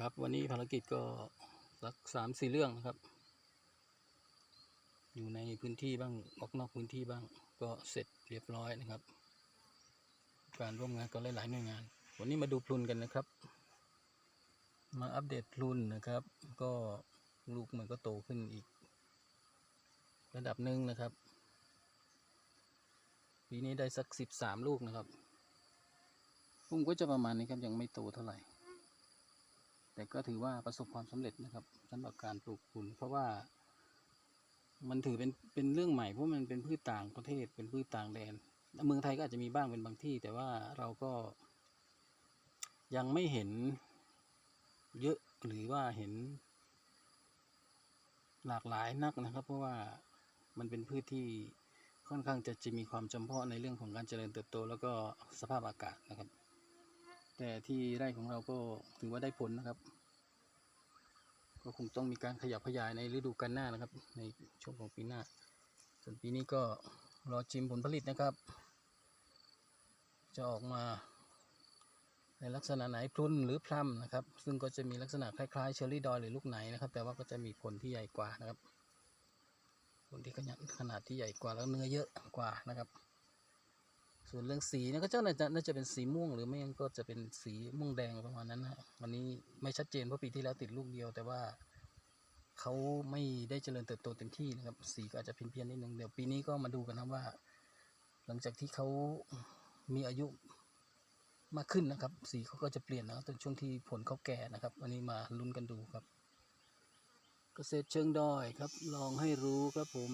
ครับวันนี้ภารกิจก็สักสามสี่เรื่องนะครับ อยู่ในพื้นที่บ้างออกนอกพื้นที่บ้างก็เสร็จเรียบร้อยนะครับ การร่วมงานก็หลายๆหน่วยงาน วันนี้มาดูพลุนกันนะครับ มาอัปเดตพลุนนะครับ ก็ลูกมันก็โตขึ้นอีก ระดับหนึ่งนะครับปีนี้ได้สักสิบสามลูกนะครับพุ่มก็จะประมาณนี้ครับยังไม่โตเท่าไหร่ แต่ก็ถือว่าประสบความสำเร็จนะครับสำหรับการปลูกพุนเพราะว่ามันถือเป็นเป็นเรื่องใหม่เพราะมันเป็นพืชต่างประเทศเป็นพืชต่างแดน เมืองไทยก็อาจจะมีบ้างเป็นบางที่ แต่ว่าเราก็ยังไม่เห็นเยอะหรือว่าเห็น หลากหลายนักนะครับ เพราะว่ามันเป็นพืชที่ค่อนข้างจะจะมีความจำเพาะในเรื่องของการเจริญเติบโต แล้วก็สภาพอากาศนะครับ แต่ที่ไร่ของเราก็ถือว่าได้ผลนะครับ ก็คงต้องมีการขยับขยายในฤดูกาลหน้านะครับ ในช่วงของปีหน้า ส่วนปีนี้ก็รอชิมผลผลิตนะครับ จะออกมา ในลักษณะไหนพรุนหรือพลัมนะครับ ซึ่งก็จะมีลักษณะคล้ายๆเชอร์รี่ดอยหรือลูกไหนนะครับ แต่ว่าก็จะมีผลที่ใหญ่กว่านะครับผลที่ขนาดขนาดที่ใหญ่กว่าแล้วเนื้อเยอะกว่านะครับ ส่วนเรื่องสีเนะก็เจ้าน่าจะน่าจะเป็นสีม่วง หรือไม่งั้นก็จะเป็นสีม่วงแดงประมาณนั้นฮะวันนี้ไม่ชัดเจนเพราะปีที่แล้วติดลูกเดียว แต่ว่าเขาไม่ได้เจริญเติบโตเต็มที่นะครับ สีก็อาจจะเพี้ยนๆนิดนึงเดี๋ยวปีนี้ก็มาดูกันนะว่า หลังจากที่เขามีอายุมากขึ้นนะครับ สีเขาก็จะเปลี่ยนนะตอนช่วงที่ผลเขาแก่นะครับวันนี้มาลุ้นกันดูครับ เกษตรเชิงดอยครับ ลองให้รู้ครับผม